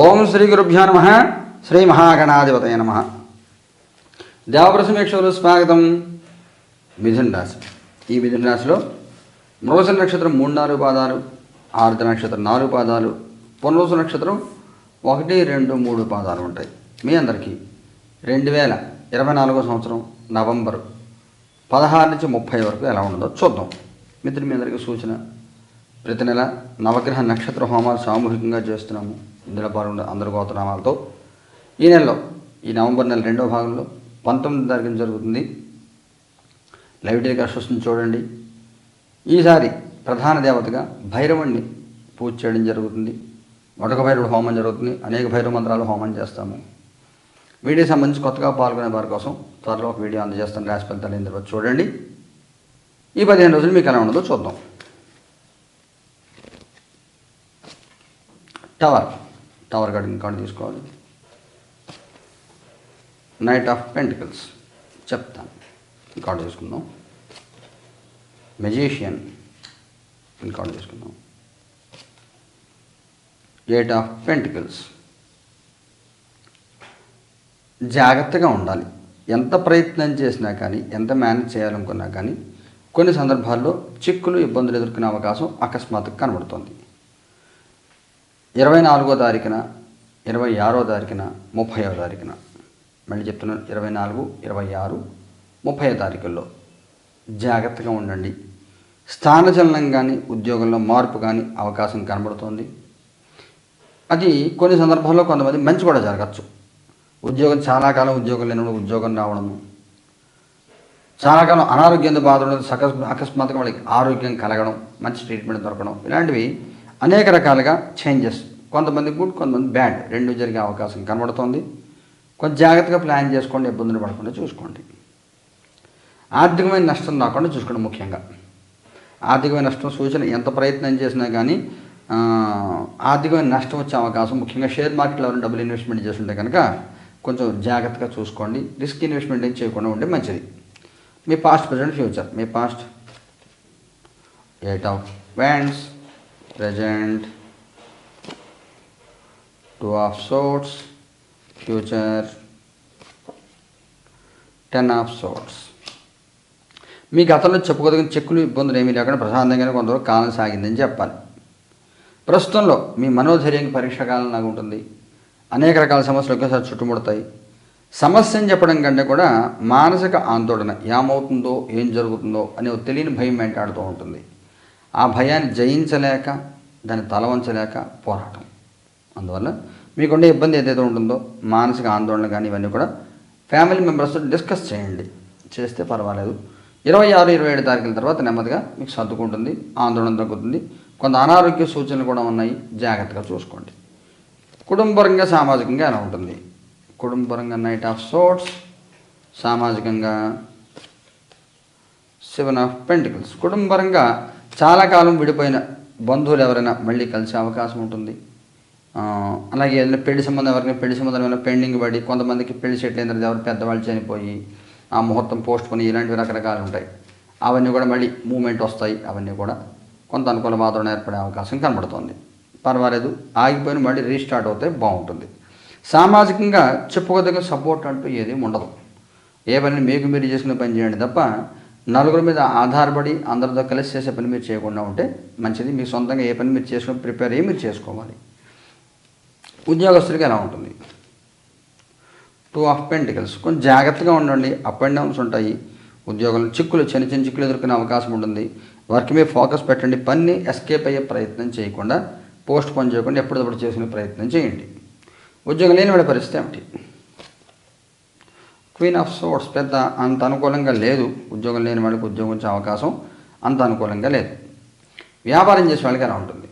ఓం శ్రీ గురుభ్యో నమ. శ్రీ మహాగణాధిపతయ నమ. దేవప్రసమేక్షలు స్వాగతం. మిథున రాశి. ఈ మిథున రాశిలో మృగశ నక్షత్రం మూడు నాలుగు పాదాలు ఆరుద్ర నక్షత్రం నాలుగు పాదాలు పునరుస నక్షత్రం ఒకటి రెండు మూడు పాదాలు ఉంటాయి. మీ అందరికీ రెండు వేల ఇరవై నాలుగో సంవత్సరం నవంబర్ పదహారు నుంచి ముప్పై వరకు ఎలా ఉండదో చూద్దాం. మిత్రులు మీ అందరికీ సూచన. ప్రతి నెల నవగ్రహ నక్షత్ర హోమాలు సామూహికంగా చేస్తున్నాము. ఇందులో పాల్గొన్న అందరి గోత్రనామాలతో ఈ నెలలో ఈ నవంబర్ నెల రెండవ భాగంలో పంతొమ్మిది తారీఖున జరుగుతుంది. లైవ్ టెలికాస్ట్ వస్తుంది చూడండి. ఈసారి ప్రధాన దేవతగా భైరవుణ్ణి పూజ చేయడం జరుగుతుంది. మొదక భైరవుడు హోమం జరుగుతుంది. అనేక భైరవ మంత్రాలు హోమం చేస్తాము. వీడియో సంబంధించి కొత్తగా పాల్గొనే వారి కోసం త్వరలో ఒక వీడియో అందజేస్తాను. రాశి ఫలితాలు అయిన తర్వాత చూడండి. ఈ పదిహేను రోజులు మీకు ఎలా ఉండదో చూద్దాం. టవర్. టవర్ గార్డెన్ కార్డు తీసుకోవాలి. నైట్ ఆఫ్ పెంటికల్స్ చెప్తాను. కార్డు తీసుకుందాం. మెజీషియన్ కార్డు తీసుకుందాం. ఎయిట్ ఆఫ్ పెంటికల్స్ జాగ్రత్తగా ఉండాలి. ఎంత ప్రయత్నం చేసినా కానీ ఎంత మేనేజ్ చేయాలనుకున్నా కానీ కొన్ని సందర్భాల్లో చిక్కులు ఇబ్బందులు ఎదుర్కొనే అవకాశం అకస్మాత్తుగా కనబడుతుంది. ఇరవై నాలుగో తారీఖున ఇరవై ఆరో తారీఖున ముప్పైవ తారీఖున. మళ్ళీ చెప్తున్నాను ఇరవై నాలుగు ఇరవై ఆరు ముప్పై తారీఖుల్లో. జాగ్రత్తగా ఉండండి. స్థానచలనం కానీ ఉద్యోగంలో మార్పు కానీ అవకాశం కనబడుతోంది. అది కొన్ని సందర్భాల్లో కొంతమంది మంచి కూడా జరగచ్చు. ఉద్యోగం చాలా కాలం ఉద్యోగం లేనప్పుడు ఉద్యోగం రావడము చాలా కాలం అనారోగ్యంతో బాధపడడం అకస్మాత్తుగా వాళ్ళకి ఆరోగ్యం కలగడం మంచి ట్రీట్మెంట్ దొరకడం. ఇలాంటివి అనేక రకాలుగా చేంజెస్ కొంతమంది గుడ్ కొంతమంది బ్యాడ్ రెండు జరిగే అవకాశం కనబడుతోంది. కొంచెం జాగ్రత్తగా ప్లాన్ చేసుకోండి ఇబ్బందులు పడకుండా చూసుకోండి. ఆర్థికమైన నష్టం రాకుండా చూసుకోండి ముఖ్యంగా. ఆర్థికమైన నష్టం సూచన ఎంత ప్రయత్నం చేసినా కానీ ఆర్థికమైన నష్టం వచ్చే అవకాశం ముఖ్యంగా షేర్ మార్కెట్లో ఎవరైనా డబ్బులు ఇన్వెస్ట్మెంట్ చేస్తుంటే కనుక కొంచెం జాగ్రత్తగా చూసుకోండి. రిస్క్ ఇన్వెస్ట్మెంట్ ఏం చేయకుండా ఉంటే మంచిది. మీ past present future me past eight of wands present two of swords future ten of swords మీ గతంలో చెప్పుకోదగిన చెక్కులు ఇబ్బందులు ఏమీ లేకుండా ప్రశాంతంగానే కొంతవరకు కాలం సాగిందని చెప్పాలి. ప్రస్తుతంలో మీ మనోధైర్యానికి పరీక్ష కాలం లాగా ఉంటుంది. అనేక రకాల సమస్యలు ఒకేసారి చుట్టుముడతాయి. సమస్యను చెప్పడం కంటే కూడా మానసిక ఆందోళన ఏమవుతుందో ఏం జరుగుతుందో అనే తెలియని భయం వెంటాడుతూ ఉంటుంది. ఆ భయాన్ని జయించలేక దాన్ని తలవంచలేక పోరాటం. అందువల్ల మీకుండే ఇబ్బంది ఏదైతే ఉంటుందో మానసిక ఆందోళన కానీ ఇవన్నీ కూడా ఫ్యామిలీ మెంబర్స్తో డిస్కస్ చేయండి. చేస్తే పర్వాలేదు. ఇరవై ఆరు ఇరవై ఏడు తారీఖుల తర్వాత నెమ్మదిగా మీకు సర్దుకుంటుంది ఆందోళన తగ్గుతుంది. కొంత అనారోగ్య సూచనలు కూడా ఉన్నాయి జాగ్రత్తగా చూసుకోండి. కుటుంబపరంగా సామాజికంగా ఎలా ఉంటుంది? కుటుంబపరంగా నైట్ ఆఫ్ సోట్స్ సామాజికంగా సెవెన్ ఆఫ్ పెంటికల్స్ కుటుంబపరంగా చాలా కాలం విడిపోయిన బంధువులు ఎవరైనా మళ్ళీ కలిసే అవకాశం ఉంటుంది. అలాగే ఏదైనా పెళ్ళి సంబంధం ఎవరికైనా పెళ్ళి సంబంధం ఏమైనా పెండింగ్ పడి కొంతమందికి పెళ్ళి సెటిల్ అయిన ఎవరు పెద్దవాళ్ళు చనిపోయి ఆ ముహూర్తం పోస్ట్ పోని ఇలాంటివి రకరకాలు ఉంటాయి. అవన్నీ కూడా మళ్ళీ మూమెంట్ వస్తాయి. అవన్నీ కూడా కొంత అనుకూల వాతావరణం ఏర్పడే అవకాశం కనబడుతుంది. పర్వాలేదు. ఆగిపోయిన మళ్ళీ రీస్టార్ట్ అవుతే బాగుంటుంది. సామాజికంగా చెప్పుకోదగ్గ సపోర్ట్ అంటూ ఏది ఉండదు. ఏ పని మీకు మీరు చేసుకునే పని చేయండి తప్ప నలుగురి మీద ఆధారపడి అందరితో కలిసి చేసే పని మీరు చేయకుండా ఉంటే మంచిది. మీ సొంతంగా ఏ పని మీరు చేసుకుని ప్రిపేర్ అయ్యి మీరు చేసుకోవాలి. ఉద్యోగస్తులకి ఎలా ఉంటుంది? టూ ఆఫ్ పెంటికల్స్ కొంచెం జాగ్రత్తగా ఉండండి. అప్ అండ్ డౌన్స్ ఉంటాయి. ఉద్యోగంలో చిక్కులు చిన్న చిన్న చిక్కులు ఎదుర్కొనే అవకాశం ఉంటుంది. వర్క్ మీద ఫోకస్ పెట్టండి. పని ఎస్కేప్ అయ్యే ప్రయత్నం చేయకుండా పోస్ట్ పోన్ చేయకుండా ఎప్పటికప్పుడు చేసుకునే ప్రయత్నం చేయండి. ఉద్యోగం లేని వాడి పరిస్థితి ఏమిటి? క్వీన్ ఆఫ్ సోర్స్ పెద్ద అంత అనుకూలంగా లేదు. ఉద్యోగం లేని వాళ్ళకి ఉద్యోగం వచ్చే అవకాశం అంత అనుకూలంగా లేదు. వ్యాపారం చేసే వాళ్ళకి ఎలా ఉంటుంది.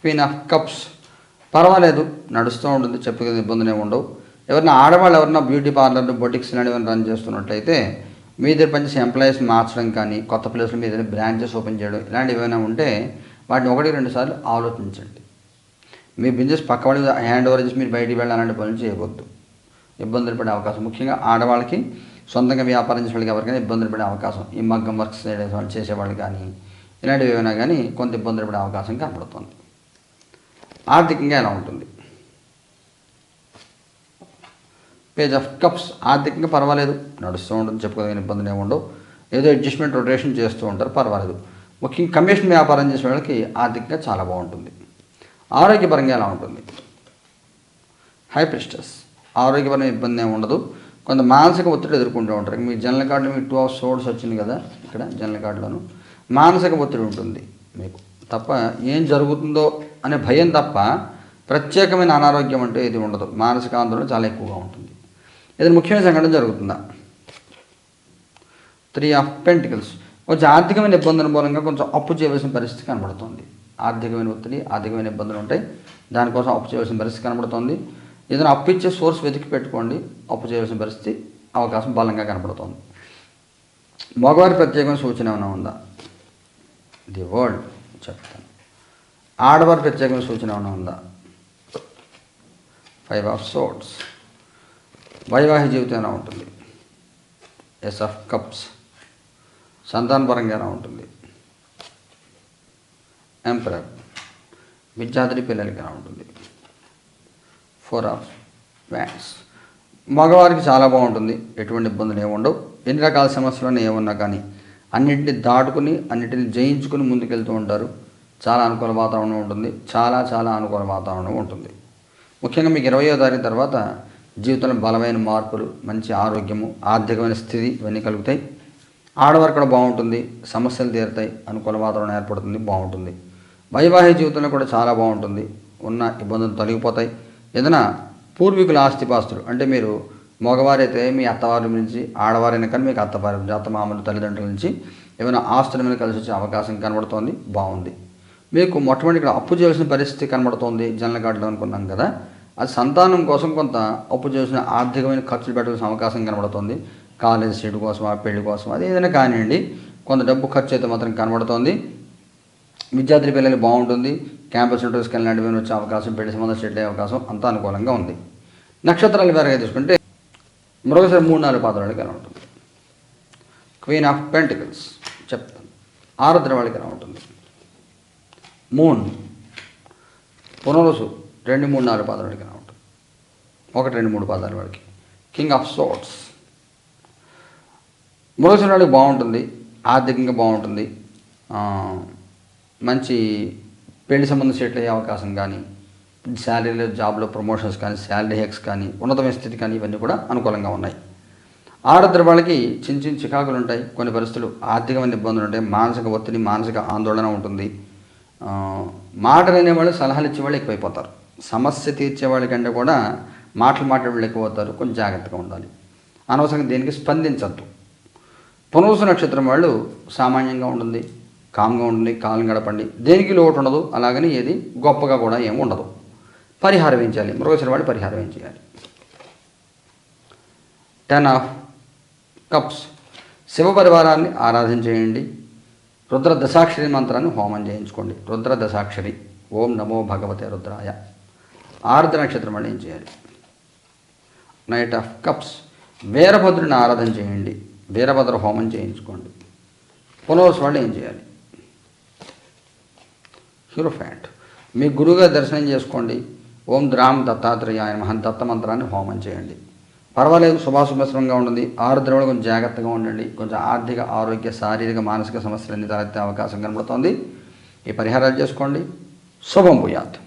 క్వీన్ ఆఫ్ కప్స్ పర్వాలేదు నడుస్తూ ఉంటుంది చెప్పుకునే ఇబ్బందులే ఉండవు. ఎవరైనా ఆడవాళ్ళు ఎవరైనా బ్యూటీ పార్లర్ బొటిక్స్ ఇలాంటివి రన్ చేస్తున్నట్లయితే మీ దగ్గర పనిచేసే ఎంప్లాయీస్ మార్చడం కానీ కొత్త ప్లేస్లో మీ దగ్గర బ్రాంచెస్ ఓపెన్ చేయడం ఇలాంటివి ఏమైనా ఉంటే వాటిని ఒకటి రెండు సార్లు ఆలోచించండి. మీ బిజినెస్ పక్క వాళ్ళు హ్యాండ్ ఓవర్ చేసి మీరు బయటికి వెళ్ళాలంటే పనులు చేయవద్దు. ఇబ్బందులు పడే అవకాశం. ముఖ్యంగా ఆడవాళ్ళకి సొంతంగా వ్యాపారం చేసే వాళ్ళకి ఎవరికైనా ఇబ్బందులు పడే అవకాశం. ఈ మగ్గం వర్క్స్ వాళ్ళు చేసేవాళ్ళు కానీ ఇలాంటివి ఏమైనా కానీ కొంత ఇబ్బందులు పడే అవకాశం కనపడుతుంది ఆర్థికంగా ఎలా ఉంటుంది? పేజ్ ఆఫ్ కప్స్ ఆర్థికంగా పర్వాలేదు. నడుస్తూ ఉంటుంది. చెప్పుకోదగిన ఇబ్బందులు ఏముండవు ఏదో అడ్జస్ట్మెంట్ రొటేషన్ చేస్తూ ఉంటారు. పర్వాలేదు. ముఖ్యంగా కమిషన్ వ్యాపారం చేసే వాళ్ళకి ఆర్థికంగా చాలా బాగుంటుంది. ఆరోగ్యపరంగా ఎలా ఉంటుంది? హై ప్రిస్టస్ ఆరోగ్యపరమైన ఇబ్బంది ఏమి ఉండదు. కొంత మానసిక ఒత్తిడి ఎదుర్కొంటూ ఉంటారు. మీ జనరల్ కార్డులో మీకు టూ ఆఫ్ సోర్స్ వచ్చింది కదా ఇక్కడ జనరల్ కార్డులోను. మానసిక ఒత్తిడి ఉంటుంది మీకు. తప్ప ఏం జరుగుతుందో అనే భయం తప్ప ప్రత్యేకమైన అనారోగ్యం అంటే ఇది ఉండదు. మానసిక ఆందోళన చాలా ఎక్కువగా ఉంటుంది. ఏదైనా ముఖ్యమైన సంఘటన జరుగుతుందా? త్రీ ఆఫ్ పెంటికల్స్ కొంచెం ఆర్థికమైన ఇబ్బందుల మూలంగా కొంచెం అప్పు చేయవలసిన పరిస్థితి కనబడుతుంది. ఆర్థికమైన ఒత్తిడి ఆర్థికమైన ఇబ్బందులు ఉంటాయి. దానికోసం అప్పు చేయవలసిన పరిస్థితి కనబడుతుంది. ఏదైనా అప్పిచ్చే సోర్స్ వెతికి పెట్టుకోండి. అప్పు చేయాల్సిన పరిస్థితి అవకాశం బలంగా కనబడుతుంది మగవారి ప్రత్యేకమైన సూచన ఏమైనా ఉందా? ది వరల్డ్ చెప్తాను. ఆడవారి ప్రత్యేకమైన సూచన ఏమైనా ఉందా? ఫైవ్ ఆఫ్ సోట్స్ వైవాహిక జీవితం ఎలా ఉంటుంది? ఎస్ ఆఫ్ కప్స్ సంతానపరంగా ఎలా ఉంటుంది? ఎంపరర్ విద్యార్థి పిల్లలకి ఎలా ఉంటుంది? Four of wands. మగవారికి చాలా బాగుంటుంది ఎటువంటి ఇబ్బందులు ఏమి ఉండవు. ఎన్ని రకాల సమస్యలన్నీ ఏమున్నా కానీ అన్నింటిని దాటుకుని అన్నింటిని జయించుకుని ముందుకెళ్తూ ఉంటారు. చాలా అనుకూల వాతావరణం ఉంటుంది చాలా చాలా అనుకూల వాతావరణం ఉంటుంది. ముఖ్యంగా మీకు ఇరవయో తారీఖు తర్వాత జీవితంలో బలమైన మార్పులు మంచి ఆరోగ్యము ఆర్థికమైన స్థితి ఇవన్నీ కలుగుతాయి. ఆడవారు కూడా బాగుంటుంది సమస్యలు తీరుతాయి అనుకూల వాతావరణం ఏర్పడుతుంది బాగుంటుంది. వైవాహిక జీవితంలో కూడా చాలా బాగుంటుంది ఉన్న ఇబ్బందులు తొలగిపోతాయి. ఏదైనా పూర్వీకుల ఆస్తిపాస్తులు అంటే మీరు మగవారైతే మీ అత్తవారి నుంచి ఆడవారైనా కానీ మీకు అత్తవారి నుంచి అత్త మామూలు తల్లిదండ్రుల నుంచి ఏమైనా ఆస్తుల మీద కలిసి వచ్చే అవకాశం కనబడుతోంది బాగుంది. మీకు మొట్టమొదటి ఇక్కడ అప్పు చేయాల్సిన పరిస్థితి కనబడుతోంది జనరల్ కార్డులో అనుకున్నాం కదా. అది సంతానం కోసం కొంత అప్పు చేసిన ఆర్థికమైన ఖర్చులు పెట్టాల్సిన అవకాశం కనబడుతోంది. కాలేజ్ సీటు కోసం ఆ పెళ్ళి కోసం అది ఏదైనా కానివ్వండి కొంత డబ్బు ఖర్చు అయితే మాత్రం కనబడుతోంది. విద్యార్థి పిల్లలు బాగుంటుంది. క్యాంపస్ ఇంటర్వ్యూస్కి వెళ్ళినటువంటి వచ్చే అవకాశం పెళ్ళి సంబంధం సెట్ అయ్యే అవకాశం అంతా అనుకూలంగా ఉంది. నక్షత్రాలు వేరేగా తీసుకుంటే మరొకసారి మూడు నాలుగు పాత్రలకి ఎలా ఉంటుంది? క్వీన్ ఆఫ్ పెంటికల్స్ చెప్తాను. ఆరుద్ర వాళ్ళకి ఎలా ఉంటుంది? మూన్ పునరుసు రెండు మూడు నాలుగు పాదాల వాడికి ఎలా ఉంటుంది? ఒకటి రెండు మూడు పాదాల వాడికి కింగ్ ఆఫ్ సోట్స్ మరొకసారి వాడికి బాగుంటుంది. ఆర్థికంగా బాగుంటుంది. మంచి పెళ్ళి సంబంధం సెటిల్ అయ్యే అవకాశం కానీ శాలరీలో జాబ్లో ప్రమోషన్స్ కానీ శాలరీ హెక్స్ కానీ ఉన్నతమైన స్థితి కానీ ఇవన్నీ కూడా అనుకూలంగా ఉన్నాయి. ఆడద్ర వాళ్ళకి చిన్న చిన్న చికాకులు ఉంటాయి. కొన్ని పరిస్థితులు ఆర్థికమైన ఇబ్బందులు ఉంటాయి. మానసిక ఒత్తిడి మానసిక ఆందోళన ఉంటుంది. ఆ, మాటలు అనేవాళ్ళు సలహాలు ఇచ్చేవాళ్ళు ఎక్కువైపోతారు. సమస్య తీర్చే వాళ్ళకంటే కూడా మాటలు మాట్లాడే వాళ్ళు ఎక్కువ అవుతారు కొంచెం జాగ్రత్తగా ఉండాలి. అనవసరంగా దేనికి స్పందించద్దు. పునరుసు నక్షత్రం వాళ్ళు సామాన్యంగా ఉంటుంది. కామ్గా ఉండండి కాలం గడపండి. దేనికి లోటు ఉండదు అలాగని ఏది గొప్పగా కూడా ఏమి ఉండదు. పరిహారం ఏం చేయాలి? మృగశిర పరిహారం ఏం చేయాలి? టెన్ ఆఫ్ కప్స్ శివ పరివారాన్ని ఆరాధన చేయండి. రుద్ర దశాక్షరి మంత్రాన్ని హోమం చేయించుకోండి. రుద్ర దశాక్షరి. ఓం నమో భగవతే రుద్రాయ. ఆరుద్ర నక్షత్రం అని ఏం చేయాలి? నైట్ ఆఫ్ కప్స్ వీరభద్రుని ఆరాధన చేయండి. వీరభద్ర హోమం చేయించుకోండి. పునర్వసు వాళ్ళు ఏం చేయాలి? హ్యూరోఫ్యాంట్. మీ గురువుగా దర్శనం చేసుకోండి. ఓం ద్రామ్ దత్తాత్రేయాయ మహన్ దత్త మంత్రాన్ని హోమం చేయండి. పర్వాలేదు శుభాశుభస్రంగా ఉంటుంది ఆరుద్రవులు కొంచెం జాగ్రత్తగా ఉండండి. కొంచెం ఆర్థిక ఆరోగ్య శారీరక మానసిక సమస్యలన్నీ తలెత్తే అవకాశం కనబడుతోంది? ఈ పరిహారాలు చేసుకోండి. శుభం భూయాత్.